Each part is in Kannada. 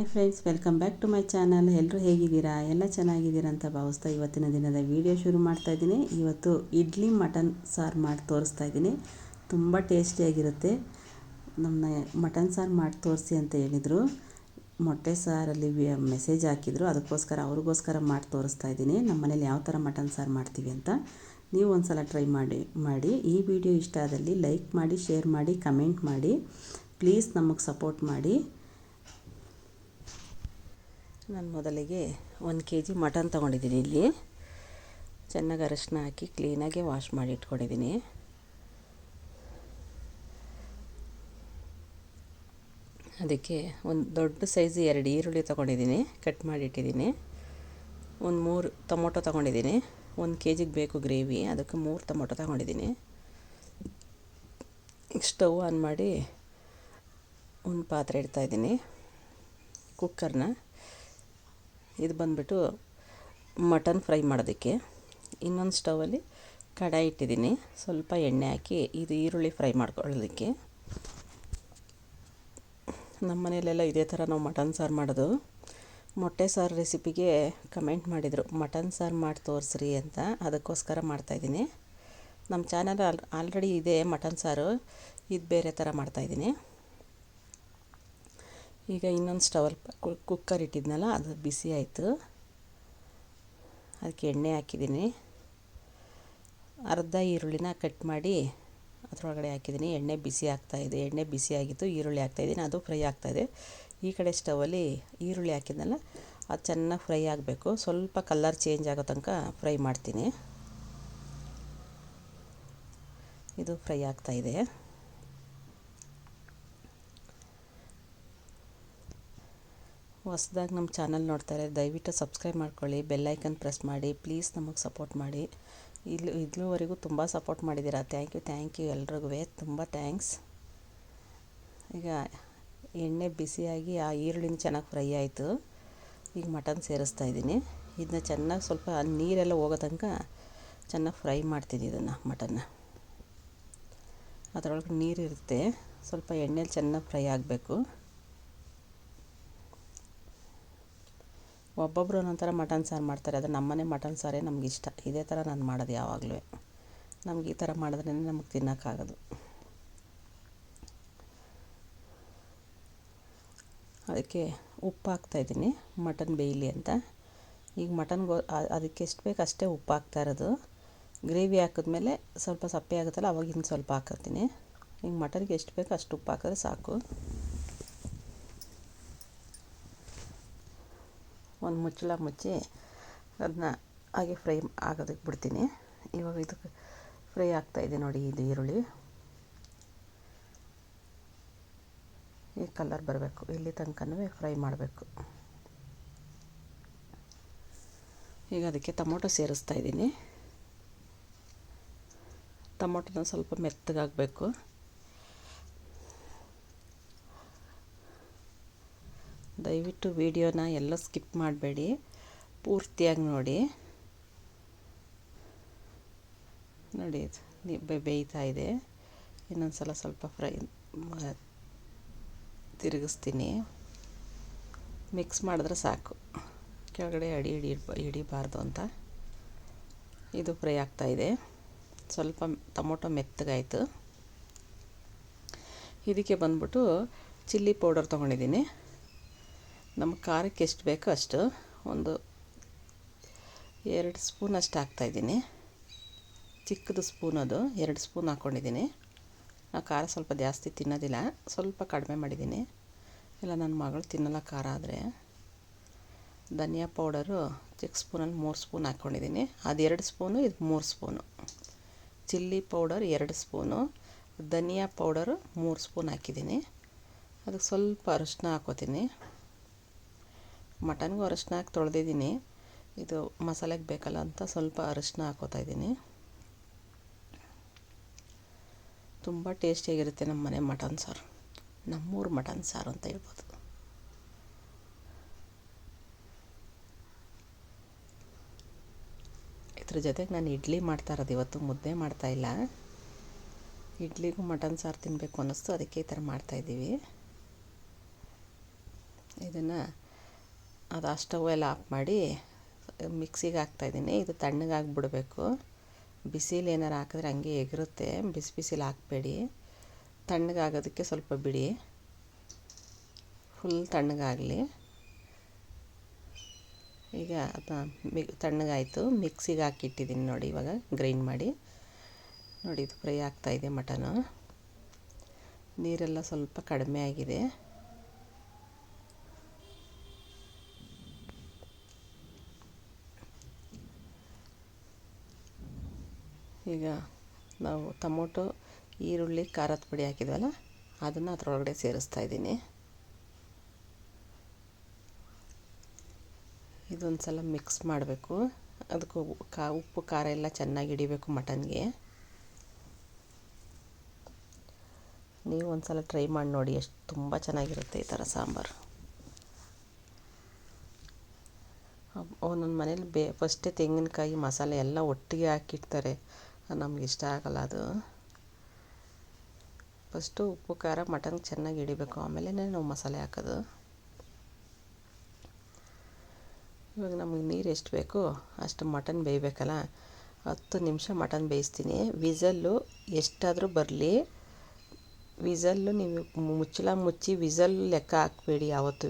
Hi friends, welcome back to my channel. ಎಲ್ಲರೂ ಹೇಗಿದ್ದೀರಾ? ಎಲ್ಲ ಚೆನ್ನಾಗಿದ್ದೀರಾ ಅಂತ ಭಾವಿಸ್ತಾ ಇವತ್ತಿನ ದಿನದ ವಿಡಿಯೋ ಶುರು ಮಾಡ್ತಾ ಇದ್ದೀನಿ. ಇವತ್ತು ಇಡ್ಲಿ ಮಟನ್ ಸಾರು ಮಾಡಿ ತೋರಿಸ್ತಾ ಇದ್ದೀನಿ. ತುಂಬ ಟೇಸ್ಟಿಯಾಗಿರುತ್ತೆ ನಮ್ಮ ಮಟನ್ ಸಾರು ಮಾಡಿ ತೋರಿಸಿ ಅಂತ ಹೇಳಿದರು. ಮೊಟ್ಟೆ ಸಾರಲ್ಲಿ ಮೆಸೇಜ್ ಹಾಕಿದ್ರು. ಅದಕ್ಕೋಸ್ಕರ ಅವ್ರಿಗೋಸ್ಕರ ಮಾಡಿ ತೋರಿಸ್ತಾ ಇದ್ದೀನಿ. ನಮ್ಮ ಮನೇಲಿ ಯಾವ ಥರ ಮಟನ್ ಸಾರು ಮಾಡ್ತೀವಿ ಅಂತ ನೀವು ಒಂದು ಸಲ ಟ್ರೈ ಮಾಡಿ ಮಾಡಿ. ಈ ವಿಡಿಯೋ ಇಷ್ಟ ಆದಲ್ಲಿ ಲೈಕ್ ಮಾಡಿ, ಶೇರ್ ಮಾಡಿ, ಕಮೆಂಟ್ ಮಾಡಿ. ಪ್ಲೀಸ್ ನಮಗೆ ಸಪೋರ್ಟ್ ಮಾಡಿ. ನಾನು ಮೊದಲಿಗೆ ಒಂದು ಕೆ ಜಿ ಮಟನ್ ತೊಗೊಂಡಿದ್ದೀನಿ ಇಲ್ಲಿ. ಚೆನ್ನಾಗಿ ಅರಶಿನ ಹಾಕಿ ಕ್ಲೀನಾಗೆ ವಾಶ್ ಮಾಡಿ ಇಟ್ಕೊಂಡಿದ್ದೀನಿ. ಅದಕ್ಕೆ ಒಂದು ದೊಡ್ಡ ಸೈಜ್ ಎರಡು ಈರುಳ್ಳಿ ತೊಗೊಂಡಿದ್ದೀನಿ ಕಟ್ ಮಾಡಿ ಇಟ್ಟಿದ್ದೀನಿ. ಒಂದು ಮೂರು ಟೊಮೊಟೊ ತೊಗೊಂಡಿದ್ದೀನಿ, ಒಂದು ಕೆ ಜಿಗೆ ಬೇಕು ಗ್ರೇವಿ, ಅದಕ್ಕೆ ಮೂರು ಟೊಮೊಟೊ ತೊಗೊಂಡಿದ್ದೀನಿ. ಸ್ಟವ್ ಆನ್ ಮಾಡಿ ಒಂದು ಪಾತ್ರೆ ಇಡ್ತಾಯಿದ್ದೀನಿ ಕುಕ್ಕರ್ನ ಇದು ಬಂದುಬಿಟ್ಟು ಮಟನ್ ಫ್ರೈ ಮಾಡೋದಕ್ಕೆ. ಇನ್ನೊಂದು ಸ್ಟವಲ್ಲಿ ಕಡಾಯಿ ಇಟ್ಟಿದ್ದೀನಿ. ಸ್ವಲ್ಪ ಎಣ್ಣೆ ಹಾಕಿ ಇದು ಈರುಳ್ಳಿ ಫ್ರೈ ಮಾಡ್ಕೊಳ್ಳೋದಕ್ಕೆ. ನಮ್ಮ ಮನೆಯಲ್ಲೆಲ್ಲ ಇದೇ ಥರ ನಾವು ಮಟನ್ ಸಾರು ಮಾಡೋದು. ಮೊಟ್ಟೆ ಸಾರು ರೆಸಿಪಿಗೆ ಕಮೆಂಟ್ ಮಾಡಿದರು, ಮಟನ್ ಸಾರು ಮಾಡಿ ತೋರಿಸ್ರಿ ಅಂತ. ಅದಕ್ಕೋಸ್ಕರ ಮಾಡ್ತಾಯಿದ್ದೀನಿ ನಮ್ಮ ಚಾನಲ್ ಆಲ್, ಆಲ್ರೆಡಿ ಇದೆ ಮಟನ್ ಸಾರು. ಇದು ಬೇರೆ ಥರ ಮಾಡ್ತಾಯಿದ್ದೀನಿ ಈಗ ಇನ್ನೊಂದು ಸ್ಟವಲ್ ಕುಕ್ಕರ್ ಇಟ್ಟಿದ್ನಲ್ಲ, ಅದು ಬಿಸಿ ಆಯಿತು. ಅದಕ್ಕೆ ಎಣ್ಣೆ ಹಾಕಿದ್ದೀನಿ. ಅರ್ಧ ಈರುಳ್ಳಿನ ಕಟ್ ಮಾಡಿ ಅದರೊಳಗಡೆ ಹಾಕಿದ್ದೀನಿ. ಎಣ್ಣೆ ಬಿಸಿ ಆಗ್ತಾಯಿದೆ ಎಣ್ಣೆ ಬಿಸಿ ಆಗಿತ್ತು, ಈರುಳ್ಳಿ ಹಾಕ್ತಾಯಿದ್ದೀನಿ ಅದು ಫ್ರೈ ಆಗ್ತಾಯಿದೆ ಈ ಕಡೆ ಸ್ಟವಲ್ಲಿ ಈರುಳ್ಳಿ ಹಾಕಿದ್ನಲ್ಲ, ಅದು ಚೆನ್ನಾಗಿ ಫ್ರೈ ಆಗಬೇಕು. ಸ್ವಲ್ಪ ಕಲರ್ ಚೇಂಜ್ ಆಗೋ ತನಕ ಫ್ರೈ ಮಾಡ್ತೀನಿ. ಇದು ಫ್ರೈ ಆಗ್ತಾಯಿದೆ ಹೊಸ್ದಾಗಿ ನಮ್ಮ ಚಾನಲ್ ನೋಡ್ತಾರೆ, ದಯವಿಟ್ಟು ಸಬ್ಸ್ಕ್ರೈಬ್ ಮಾಡ್ಕೊಳ್ಳಿ ಬೆಲ್ಲೈಕನ್ ಪ್ರೆಸ್ ಮಾಡಿ, ಪ್ಲೀಸ್ ನಮಗೆ ಸಪೋರ್ಟ್ ಮಾಡಿ. ಇಲ್ಲಿ, ಇಲ್ಲಿವರೆಗೂ ತುಂಬ ಸಪೋರ್ಟ್ ಮಾಡಿದ್ದೀರಾ? ಥ್ಯಾಂಕ್ ಯು ಥ್ಯಾಂಕ್ ಯು ಎಲ್ರಿಗೂ ತುಂಬ ಥ್ಯಾಂಕ್ಸ್. ಈಗ ಎಣ್ಣೆ ಬಿಸಿಯಾಗಿ ಆ ಈರುಳ್ಳಿನ ಚೆನ್ನಾಗಿ ಫ್ರೈ ಆಯಿತು. ಈಗ ಮಟನ್ ಸೇರಿಸ್ತಾ ಇದ್ದೀನಿ. ಇದನ್ನ ಚೆನ್ನಾಗಿ ಸ್ವಲ್ಪ ನೀರೆಲ್ಲ ಹೋಗೋ ತನಕ ಚೆನ್ನಾಗಿ ಫ್ರೈ ಮಾಡ್ತೀನಿ ಇದನ್ನು, ಮಟನ್ನ. ಅದರೊಳಗೆ ನೀರಿರುತ್ತೆ. ಸ್ವಲ್ಪ ಎಣ್ಣೆಲಿ ಚೆನ್ನಾಗಿ ಫ್ರೈ ಆಗಬೇಕು. ಒಬ್ಬೊಬ್ಬರು ಒಂದೊಂಥರ ಮಟನ್ ಸಾರು ಮಾಡ್ತಾರೆ. ಅದು ನಮ್ಮನೆ ಮಟನ್ ಸಾರೇ ಇಷ್ಟ. ಇದೇ ಥರ ನಾನು ಮಾಡೋದು ಯಾವಾಗಲೂ. ನಮ್ಗೆ ಈ ಥರ ಮಾಡಿದ್ರೇ ನಮಗೆ ತಿನ್ನೋಕ್ಕಾಗೋದು ಅದಕ್ಕೆ ಉಪ್ಪು ಹಾಕ್ತಾಯಿದ್ದೀನಿ ಮಟನ್ ಬೇಯಲಿ ಅಂತ. ಈಗ ಮಟನ್ಗೆ ಅದಕ್ಕೆ ಎಷ್ಟು ಬೇಕು ಅಷ್ಟೇ ಉಪ್ಪು ಹಾಕ್ತಾ ಇರೋದು. ಗ್ರೇವಿ ಹಾಕಿದ್ಮೇಲೆ ಸ್ವಲ್ಪ ಸಪ್ಪೆ ಆಗುತ್ತಲ್ಲ ಅವಾಗ ಇನ್ನು ಸ್ವಲ್ಪ ಹಾಕೋತೀನಿ ಈಗ ಮಟನ್ಗೆ ಎಷ್ಟು ಬೇಕು ಅಷ್ಟು ಉಪ್ಪು ಹಾಕಿದ್ರೆ ಸಾಕು ಒಂದು ಮುಚ್ಚಳ ಮುಚ್ಚಿ ಅದನ್ನ ಹಾಗೆ ಫ್ರೈ ಆಗೋದಕ್ಕೆ ಬಿಡ್ತೀನಿ. ಇವಾಗ ಇದಕ್ಕೆ ಫ್ರೈ ಆಗ್ತಾಯಿದೆ ನೋಡಿ ಇದು ಈರುಳ್ಳಿ. ಈ ಕಲರ್ ಬರಬೇಕು. ಇಲ್ಲಿ ತನಕನೂ ಫ್ರೈ ಮಾಡಬೇಕು. ಈಗ ಅದಕ್ಕೆ ಟೊಮೊಟೊ ಸೇರಿಸ್ತಾ ಇದ್ದೀನಿ. ಟೊಮೊಟೊನ ಸ್ವಲ್ಪ ಮೆತ್ತಗಾಗಬೇಕು ದಯವಿಟ್ಟು ವಿಡಿಯೋನ ಎಲ್ಲ ಸ್ಕಿಪ್ ಮಾಡಬೇಡಿ. ಪೂರ್ತಿಯಾಗಿ ನೋಡಿ. ನೋಡಿ ಬೇಯ್ತಾ ಇದೆ. ಇನ್ನೊಂದು ಸಲ ಸ್ವಲ್ಪ ಫ್ರೈ ತಿರುಗಿಸ್ತೀನಿ. ಮಿಕ್ಸ್ ಮಾಡಿದ್ರೆ ಸಾಕು. ಕೆಳಗಡೆ ಅಡಿ ಹಿಡಿ ಹಿಡಿಬಾರ್ದು ಅಂತ. ಇದು ಫ್ರೈ ಆಗ್ತಾಯಿದೆ ಸ್ವಲ್ಪ ಟೊಮೊಟೊ ಮೆತ್ತಗಾಯಿತು. ಇದಕ್ಕೆ ಬಂದ್ಬಿಟ್ಟು ಚಿಲ್ಲಿ ಪೌಡರ್ ತೊಗೊಂಡಿದ್ದೀನಿ. ನಮ್ಮ ಖಾರಕ್ಕೆ ಎಷ್ಟು ಬೇಕೋ ಅಷ್ಟು ಒಂದು ಎರಡು ಸ್ಪೂನ್ ಅಷ್ಟು ಹಾಕ್ತಾಯಿದ್ದೀನಿ ಚಿಕ್ಕದು ಸ್ಪೂನ್ ಅದು. ಎರಡು ಸ್ಪೂನ್ ಹಾಕ್ಕೊಂಡಿದ್ದೀನಿ. ನಾವು ಖಾರ ಸ್ವಲ್ಪ ಜಾಸ್ತಿ ತಿನ್ನೋದಿಲ್ಲ. ಸ್ವಲ್ಪ ಕಡಿಮೆ ಮಾಡಿದ್ದೀನಿ. ಇಲ್ಲ, ನನ್ನ ಮಗಳು ತಿನ್ನಲ್ಲ ಖಾರ ಆದರೆ. ಧನಿಯಾ ಪೌಡರು ಚಿಕ್ಕ ಸ್ಪೂನಲ್ಲಿ ಮೂರು ಸ್ಪೂನ್ ಹಾಕ್ಕೊಂಡಿದ್ದೀನಿ. ಅದು ಎರಡು ಸ್ಪೂನು, ಇದು ಮೂರು ಸ್ಪೂನು. ಚಿಲ್ಲಿ ಪೌಡರ್ ಎರಡು ಸ್ಪೂನು. ಧನಿಯಾ ಪೌಡರು ಮೂರು ಸ್ಪೂನ್ ಹಾಕಿದ್ದೀನಿ. ಅದಕ್ಕೆ ಸ್ವಲ್ಪ ಅರಿಶಿನ ಹಾಕೋತೀನಿ. ಮಟನ್ಗೂ ಅರಶಿನ ಹಾಕಿ ತೊಳೆದಿದ್ದೀನಿ. ಇದು ಮಸಾಲೆಗೆ ಬೇಕಲ್ಲ ಅಂತ ಸ್ವಲ್ಪ ಅರಶಿನ ಹಾಕೋತಾ ಇದ್ದೀನಿ. ತುಂಬ ಟೇಸ್ಟಿಯಾಗಿರುತ್ತೆ ನಮ್ಮ ಮನೆ ಮಟನ್ ಸಾರು. ನಮ್ಮೂರು ಮಟನ್ ಸಾರು ಅಂತ ಹೇಳ್ಬೋದು. ಇದ್ರ ಜೊತೆಗೆ ನಾನು ಇಡ್ಲಿ ಮಾಡ್ತಾ ಇರೋದು. ಇವತ್ತು ಮುದ್ದೆ ಮಾಡ್ತಾ ಇಲ್ಲ. ಇಡ್ಲಿಗೂ ಮಟನ್ ಸಾರು ತಿನ್ನಬೇಕು ಅನ್ನಿಸ್ತು. ಅದಕ್ಕೆ ಈ ಥರ ಮಾಡ್ತಾಯಿದ್ದೀವಿ ಇದನ್ನು ಅದು ಆ ಸ್ಟವ್ ಆಫ್ ಮಾಡಿ ಮಿಕ್ಸಿಗೆ ಹಾಕ್ತಾಯಿದ್ದೀನಿ ಇದು ತಣ್ಣಗಾಗಿ ಬಿಡಬೇಕು ಬಿಸಿಲು ಏನಾರು ಹಾಕಿದ್ರೆ ಹಂಗೆ ಎಗರುತ್ತೆ. ಬಿಸಿ ಬಿಸಿಲು ಹಾಕಬೇಡಿ. ತಣ್ಣಗಾಗೋದಕ್ಕೆ ಸ್ವಲ್ಪ ಬಿಡಿ. ಫುಲ್ ತಣ್ಣಗಾಗಲಿ ಈಗ ಅದು ಮಿ ತಣ್ಣಗಾಯಿತು ಮಿಕ್ಸಿಗೆ ಹಾಕಿಟ್ಟಿದ್ದೀನಿ ನೋಡಿ ಇವಾಗ. ಗ್ರೈಂಡ್ ಮಾಡಿ. ನೋಡಿ ಇದು ಫ್ರೈ ಆಗ್ತಾಯಿದೆ ಮಟನು. ನೀರೆಲ್ಲ ಸ್ವಲ್ಪ ಕಡಿಮೆ ಆಗಿದೆ. ಈಗ ನಾವು ಟೊಮೊಟೊ, ಈರುಳ್ಳಿ, ಖಾರದ ಪುಡಿ ಹಾಕಿದ್ವಲ್ಲ, ಅದನ್ನು ಅದರೊಳಗಡೆ ಸೇರಿಸ್ತಾ ಇದ್ದೀನಿ. ಇದೊಂದು ಸಲ ಮಿಕ್ಸ್ ಮಾಡಬೇಕು. ಅದಕ್ಕೆ ಕಾ, ಉಪ್ಪು, ಖಾರ ಎಲ್ಲ ಚೆನ್ನಾಗಿ ಹಿಡಿಬೇಕು ಮಟನ್ಗೆ ನೀವು ಒಂದು ಸಲ ಟ್ರೈ ಮಾಡಿ ನೋಡಿ, ಎಷ್ಟು ತುಂಬ ಚೆನ್ನಾಗಿರುತ್ತೆ ಈ ಥರ ಸಾಂಬಾರು. ಒಂದೊಂದು ಮನೇಲಿ ಬೇ ಫಸ್ಟೇ ತೆಂಗಿನಕಾಯಿ, ಮಸಾಲೆ ಎಲ್ಲ ಒಟ್ಟಿಗೆ ಹಾಕಿಡ್ತಾರೆ. ನಮ್ಗೆ ಇಷ್ಟ ಆಗಲ್ಲ ಅದು. ಫಸ್ಟು ಉಪ್ಪು, ಖಾರ, ಮಟನ್ ಚೆನ್ನಾಗಿ ಹಿಡಿಬೇಕು. ಆಮೇಲೆ ನಾವು ಮಸಾಲೆ ಹಾಕೋದು. ಇವಾಗ ನಮಗೆ ನೀರು ಎಷ್ಟು ಬೇಕು, ಅಷ್ಟು ಮಟನ್ ಬೇಯಬೇಕಲ್ಲ. ಹತ್ತು ನಿಮಿಷ ಮಟನ್ ಬೇಯಿಸ್ತೀನಿ. ವಿಸಲ್ಲು ಎಷ್ಟಾದರೂ ಬರಲಿ. ವಿಸಲ್ಲು ನೀವು ಮುಚ್ಚಳ ಮುಚ್ಚಿ ವಿಸಲ್ ಲೆಕ್ಕ ಹಾಕಬೇಡಿ ಯಾವತ್ತೂ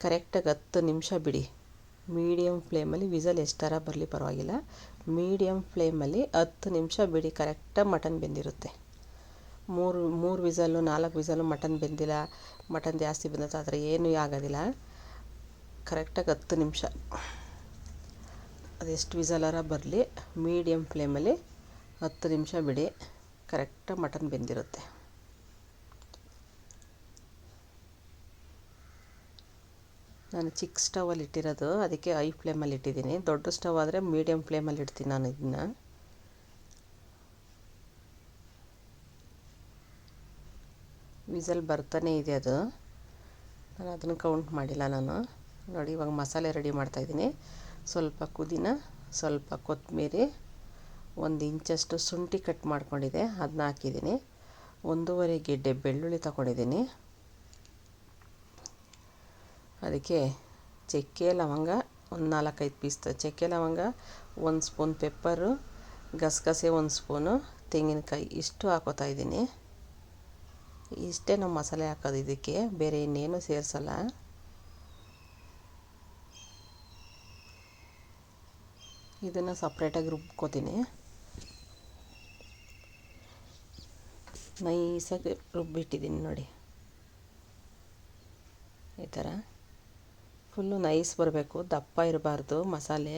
ಕರೆಕ್ಟಾಗಿ ಹತ್ತು ನಿಮಿಷ ಬಿಡಿ. ಮೀಡಿಯಮ್ ಫ್ಲೇಮಲ್ಲಿ ವಿಸಲ್ ಎಷ್ಟರ ಬರಲಿ ಪರವಾಗಿಲ್ಲ. ಮೀಡಿಯಮ್ ಫ್ಲೇಮಲ್ಲಿ ಹತ್ತು ನಿಮಿಷ ಬಿಡಿ ಕರೆಕ್ಟಾಗಿ ಮಟನ್ ಬೆಂದಿರುತ್ತೆ. ಮೂರು ಮೂರು ವಿಸಲ್ಲು, ನಾಲ್ಕು ವಿಸಲ್ಲು ಮಟನ್ ಬೆಂದಿಲ್ಲ. ಮಟನ್ ಜಾಸ್ತಿ ಬಂದತ್ತೆ ಆ ಥರ ಏನೂ ಆಗೋದಿಲ್ಲ. ಕರೆಕ್ಟಾಗಿ ಹತ್ತು ನಿಮಿಷ. ಅದೆಷ್ಟು ವಿಸಲರ ಬರಲಿ ಮೀಡಿಯಮ್ ಫ್ಲೇಮಲ್ಲಿ ಹತ್ತು ನಿಮಿಷ ಬಿಡಿ ಕರೆಕ್ಟಾಗಿ ಮಟನ್ ಬೆಂದಿರುತ್ತೆ. ನಾನು ಚಿಕ್ಕ ಸ್ಟವಲ್ಲಿ ಇಟ್ಟಿರೋದು, ಅದಕ್ಕೆ ಐ ಫ್ಲೇಮಲ್ಲಿ ಇಟ್ಟಿದ್ದೀನಿ. ದೊಡ್ಡ ಸ್ಟವ್ ಆದರೆ ಮೀಡಿಯಮ್ ಫ್ಲೇಮಲ್ಲಿ ಇಡ್ತೀನಿ ನಾನು ಇದನ್ನ. ವಿಸಲ್ ಬರ್ತಾನೆ ಇದೆ ಅದು. ನಾನು ಅದನ್ನು ಕೌಂಟ್ ಮಾಡಿಲ್ಲ ನಾನು. ನೋಡಿ, ಇವಾಗ ಮಸಾಲೆ ರೆಡಿ ಮಾಡ್ತಾಯಿದ್ದೀನಿ ಸ್ವಲ್ಪ ಕುದಿನ ಸ್ವಲ್ಪ ಕೊತ್ತಂಬರಿ, ಒಂದು ಇಂಚಷ್ಟು ಶುಂಠಿ ಕಟ್ ಮಾಡ್ಕೊಂಡಿದ್ದೆ. ಅದನ್ನ ಹಾಕಿದ್ದೀನಿ. ಒಂದೂವರೆ ಗೆಡ್ಡೆ ಬೆಳ್ಳುಳ್ಳಿ ತಗೊಂಡಿದ್ದೀನಿ. ಅದಕ್ಕೆ ಚಕ್ಕೆ, ಲವಂಗ ಒಂದು ನಾಲ್ಕೈದು ಪೀಸ್ ಚಕ್ಕೆ, ಲವಂಗ, ಒಂದು ಸ್ಪೂನ್ ಪೆಪ್ಪರು ಗಸಗಸೆ ಒಂದು ಸ್ಪೂನು ತೆಂಗಿನಕಾಯಿ ಇಷ್ಟು ಹಾಕೋತಾ ಇದ್ದೀನಿ. ಇಷ್ಟೇ ನಾವು ಮಸಾಲೆ ಹಾಕೋದು ಇದಕ್ಕೆ, ಬೇರೆ ಇನ್ನೇನು ಸೇರಿಸಲ್ಲ. ಇದನ್ನು ಸಪ್ರೇಟಾಗಿ ರುಬ್ಕೋತೀನಿ. ನೈಸಾಗಿ ರುಬ್ಬಿಟ್ಟಿದ್ದೀನಿ ನೋಡಿ. ಈ ಥರ ಫುಲ್ಲು ನೈಸ್ ಬರಬೇಕು. ದಪ್ಪ ಇರಬಾರ್ದು. ಮಸಾಲೆ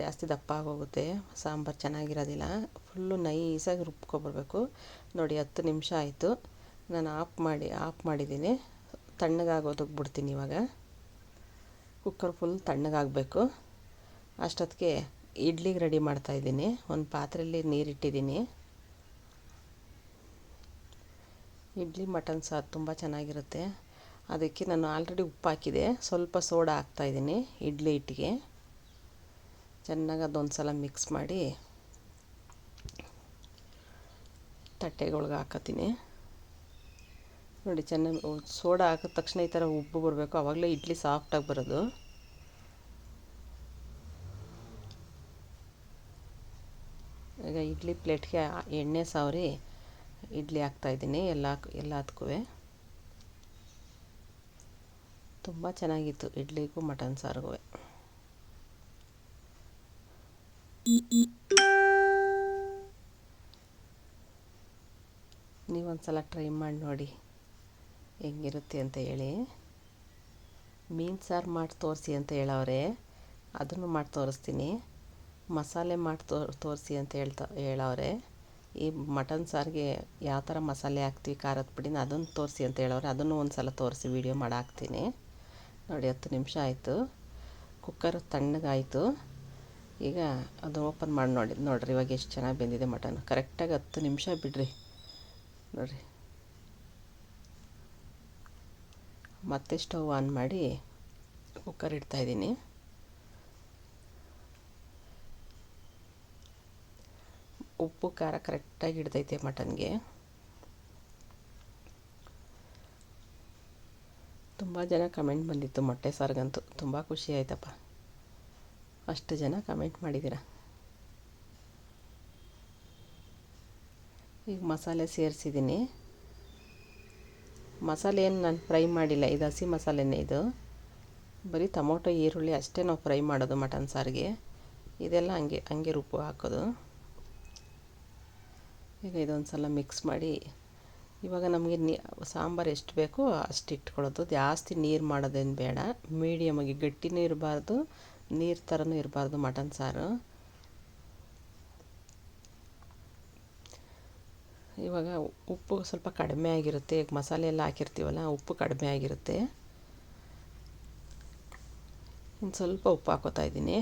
ಜಾಸ್ತಿ ದಪ್ಪ ಆಗೋಗುತ್ತೆ. ಸಾಂಬಾರು ಚೆನ್ನಾಗಿರೋದಿಲ್ಲ. ಫುಲ್ಲು ನೈಸಾಗಿ ರುಬ್ಕೊಬರ್ಬೇಕು. ನೋಡಿ, ಹತ್ತು ನಿಮಿಷ ಆಯಿತು. ನಾನು ಆಫ್ ಮಾಡಿ ಆಫ್ ಮಾಡಿದ್ದೀನಿ. ತಣ್ಣಗಾಗೋದಕ್ಕೆ ಬಿಡ್ತೀನಿ ಇವಾಗ. ಕುಕ್ಕರ್ ಫುಲ್ ತಣ್ಣಗಾಗಬೇಕು. ಅಷ್ಟೊತ್ತಿಗೆ ಇಡ್ಲಿಗೆ ರೆಡಿ ಮಾಡ್ತಾಯಿದ್ದೀನಿ ಒಂದು ಪಾತ್ರೆಯಲ್ಲಿ ನೀರಿಟ್ಟಿದ್ದೀನಿ ಇಡ್ಲಿ, ಮಟನ್ ಸಾರು ತುಂಬ ಚೆನ್ನಾಗಿರುತ್ತೆ. ಅದಕ್ಕೆ ನಾನು ಆಲ್ರೆಡಿ ಉಪ್ಪು ಹಾಕಿದೆ ಸ್ವಲ್ಪ ಸೋಡಾ ಹಾಕ್ತಾಯಿದ್ದೀನಿ ಇಡ್ಲಿ ಹಿಟ್ಟಿಗೆ. ಚೆನ್ನಾಗಿ ಅದೊಂದು ಸಲ ಮಿಕ್ಸ್ ಮಾಡಿ ತಟ್ಟೆಗಳ್ಗೆ ಹಾಕತ್ತೀನಿ. ನೋಡಿ ಚೆನ್ನಾಗಿ ಸೋಡಾ ಹಾಕಿದ ತಕ್ಷಣ ಈ ಥರ ಉಬ್ಬು ಬರಬೇಕು. ಆವಾಗಲೇ ಇಡ್ಲಿ ಸಾಫ್ಟಾಗಿ ಬರೋದು. ಈಗ ಇಡ್ಲಿ ಪ್ಲೇಟ್ಗೆ ಎಣ್ಣೆ ಸಾವರಿ ಇಡ್ಲಿ ಹಾಕ್ತಾಯಿದ್ದೀನಿ ಎಲ್ಲ ಎಲ್ಲದಕ್ಕೂ ತುಂಬ ಚೆನ್ನಾಗಿತ್ತು. ಇಡ್ಲಿಗೂ ಮಟನ್ ಸಾರಿಗೂ ನೀವೊಂದು ಸಲ ಟ್ರೈ ಮಾಡಿ ನೋಡಿ. ಹೆಂಗಿರುತ್ತೆ ಅಂತ ಹೇಳಿ. ಮೀನು ಸಾರು ಮಾಡಿ ತೋರಿಸಿ ಅಂತ ಹೇಳವ್ರೆ. ಅದನ್ನು ಮಾಡಿ ತೋರಿಸ್ತೀನಿ. ಮಸಾಲೆ ಮಾಡಿ ತೋರ್ ತೋರಿಸಿ ಅಂತ ಹೇಳ್ತಾ ಹೇಳವ್ರೆ. ಈ ಮಟನ್ ಸಾರಿಗೆ ಯಾವ ಥರ ಮಸಾಲೆ ಹಾಕ್ತೀವಿ, ಖಾರದ ಪುಡಿನ ಅದನ್ನು ತೋರಿಸಿ ಅಂತ ಹೇಳವ್ರೆ. ಅದನ್ನು ಒಂದು ಸಲ ತೋರಿಸಿ, ವೀಡಿಯೋ ಮಾಡಿ ಹಾಕ್ತೀನಿ ನೋಡಿ, ಹತ್ತು ನಿಮಿಷ ಆಯಿತು. ಕುಕ್ಕರ್ ತಣ್ಣಗಾಯಿತು. ಈಗ ಅದು ಓಪನ್ ಮಾಡಿ ನೋಡಿ, ನೋಡಿರಿ ಇವಾಗ ಎಷ್ಟು ಚೆನ್ನಾಗಿ ಬೆಂದಿದೆ ಮಟನ್. ಕರೆಕ್ಟಾಗಿ ಹತ್ತು ನಿಮಿಷ ಬಿಡ್ರಿ. ನೋಡಿರಿ. ಮತ್ತೆ ಸ್ಟವ್ ಆನ್ ಮಾಡಿ ಕುಕ್ಕರ್ ಇಡ್ತಾಯಿದ್ದೀನಿ ಉಪ್ಪು, ಖಾರ ಕರೆಕ್ಟಾಗಿ ಹಿಡ್ದೈತೆ ಮಟನ್ಗೆ. ತುಂಬ ಜನ ಕಮೆಂಟ್ ಬಂದಿತ್ತು, ಮೊಟ್ಟೆ ಸಾರಿಗಂತೂ ತುಂಬ ಖುಷಿ ಆಯ್ತಪ್ಪ. ಅಷ್ಟು ಜನ ಕಮೆಂಟ್ ಮಾಡಿದ್ದೀರ? ಈಗ ಮಸಾಲೆ ಸೇರಿಸಿದ್ದೀನಿ. ಮಸಾಲೆ ಏನು ನಾನು ಫ್ರೈ ಮಾಡಿಲ್ಲ, ಇದು ಹಸಿ ಮಸಾಲೆನೇ ಇದು. ಬರೀ ಟೊಮೊಟೊ, ಈರುಳ್ಳಿ ಅಷ್ಟೇ ನಾವು ಫ್ರೈ ಮಾಡೋದು ಮಟನ್ ಸಾರಿಗೆ. ಇದೆಲ್ಲ ಹಂಗೆ ಹಂಗೆ ರುಬ್ಬು ಹಾಕೋದು. ಈಗ ಇದೊಂದು ಸಲ ಮಿಕ್ಸ್ ಮಾಡಿ ಇವಾಗ ನಮಗೆ ನೀ, ಸಾಂಬಾರು ಎಷ್ಟು ಬೇಕೋ ಅಷ್ಟು ಇಟ್ಕೊಳ್ಳೋದು. ಜಾಸ್ತಿ ನೀರು ಮಾಡೋದೇನು ಬೇಡ. ಮೀಡಿಯಮ್ಮಾಗಿ ಗಟ್ಟಿನೂ ಇರಬಾರ್ದು, ನೀರು ಥರನೂ ಇರಬಾರ್ದು ಮಟನ್ ಸಾರು. ಇವಾಗ ಉಪ್ಪು ಸ್ವಲ್ಪ ಕಡಿಮೆ ಆಗಿರುತ್ತೆ. ಮಸಾಲೆ ಎಲ್ಲ ಹಾಕಿರ್ತೀವಲ್ಲ, ಉಪ್ಪು ಕಡಿಮೆ ಆಗಿರುತ್ತೆ. ಇನ್ನು ಸ್ವಲ್ಪ ಉಪ್ಪು ಹಾಕೋತಾ ಇದ್ದೀನಿ.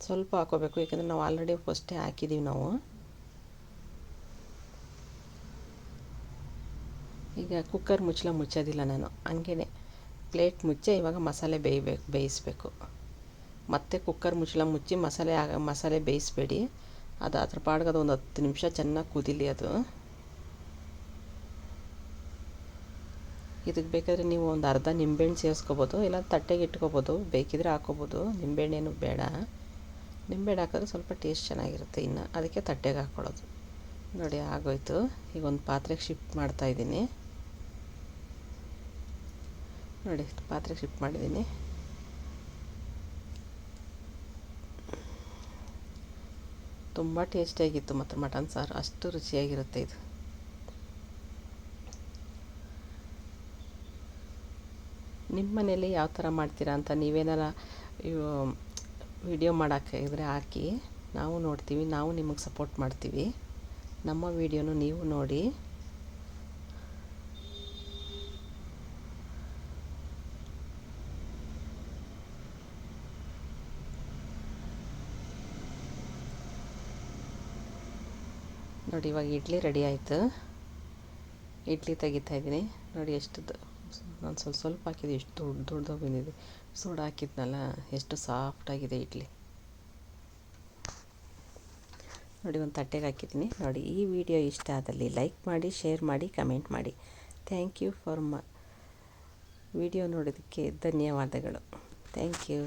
ಸ್ವಲ್ಪ ಹಾಕೋಬೇಕು, ಯಾಕಂದರೆ ನಾವು ಆಲ್ರೆಡಿ ಫಸ್ಟೇ ಹಾಕಿದ್ದೀವಿ ನಾವು. ಈಗ ಕುಕ್ಕರ್ ಮುಚ್ಚಲ ಮುಚ್ಚೋದಿಲ್ಲ ನಾನು. ಹಂಗೇ ಪ್ಲೇಟ್ ಮುಚ್ಚೆ ಇವಾಗ ಮಸಾಲೆ ಬೇಯಬೇಕು ಬೇಯಿಸಬೇಕು. ಮತ್ತೆ ಕುಕ್ಕರ್ ಮುಚ್ಚಳ ಮುಚ್ಚಿ ಮಸಾಲೆ ಆಗ, ಮಸಾಲೆ ಬೇಯಿಸಬೇಡಿ. ಅದು ಅದ್ರ ಪಾಡ್ಗೆ ಅದು ಒಂದು ಹತ್ತು ನಿಮಿಷ ಚೆನ್ನಾಗಿ ಕುದಿಲಿ ಅದು. ಇದಕ್ಕೆ ಬೇಕಾದರೆ ನೀವು ಒಂದು ಅರ್ಧ ನಿಂಬೆಹಣ್ಣು ಸೇರಿಸ್ಕೋಬೋದು ಇಲ್ಲ ತಟ್ಟೆಗೆ ಇಟ್ಕೋಬೋದು, ಬೇಕಿದ್ರೆ ಹಾಕೋಬೋದು. ನಿಂಬೆಹಣ್ಣೇನು ಬೇಡ. ನಿಂಬೆಹಣ್ಣು ಹಾಕಿದ್ರೆ ಸ್ವಲ್ಪ ಟೇಸ್ಟ್ ಚೆನ್ನಾಗಿರುತ್ತೆ ಇನ್ನು. ಅದಕ್ಕೆ ತಟ್ಟೆಗೆ ಹಾಕ್ಕೊಳ್ಳೋದು ನೋಡಿ, ಆಗೋಯ್ತು. ಈಗ ಒಂದು ಪಾತ್ರೆಗೆ ಶಿಫ್ಟ್ ಮಾಡ್ತಾಯಿದ್ದೀನಿ ನೋಡಿ ಪಾತ್ರೆಗೆ ಶಿಫ್ಟ್ ಮಾಡಿದ್ದೀನಿ. ತುಂಬ ಟೇಸ್ಟಿಯಾಗಿತ್ತು ಮತ್ತು ಮಟನ್ ಸಾರು. ಅಷ್ಟು ರುಚಿಯಾಗಿರುತ್ತೆ ಇದು. ನಿಮ್ಮ ಮನೇಲಿ ಯಾವ ಥರ ಮಾಡ್ತೀರಾ ಅಂತ ನೀವೇನಾರ ವಿಡಿಯೋ ಮಾಡೋಕ್ಕೆ ಇದ್ರೆ ಹಾಕಿ. ನಾವು ನೋಡ್ತೀವಿ, ನಾವು ನಿಮಗೆ ಸಪೋರ್ಟ್ ಮಾಡ್ತೀವಿ. ನಮ್ಮ ವಿಡಿಯೋನು ನೀವು ನೋಡಿ. ನೋಡಿ, ಇವಾಗ ಇಡ್ಲಿ ರೆಡಿ ಆಯಿತು. ಇಡ್ಲಿ ತೆಗಿತಾ ಇದ್ದೀನಿ. ನೋಡಿ ಎಷ್ಟು ನಾನು ಸ್ವಲ್ಪ ಸ್ವಲ್ಪ ಹಾಕಿದೆ ಎಷ್ಟು ದೊಡ್ಡ ದೊಡ್ಡದಾಗಿ ಬಂದಿದೆ. ಸೋಡಾ ಹಾಕಿದ್ನಲ್ಲ, ಎಷ್ಟು ಸಾಫ್ಟಾಗಿದೆ ಇಡ್ಲಿ. ನೋಡಿ, ಒಂದು ತಟ್ಟೆಗೆ ಹಾಕಿದ್ದೀನಿ. ನೋಡಿ, ಈ ವಿಡಿಯೋ ಇಷ್ಟ ಆದಲ್ಲಿ ಲೈಕ್ ಮಾಡಿ, ಶೇರ್ ಮಾಡಿ, ಕಮೆಂಟ್ ಮಾಡಿ. Thank you for my video ನೋಡೋದಕ್ಕೆ ಧನ್ಯವಾದಗಳು. Thank you.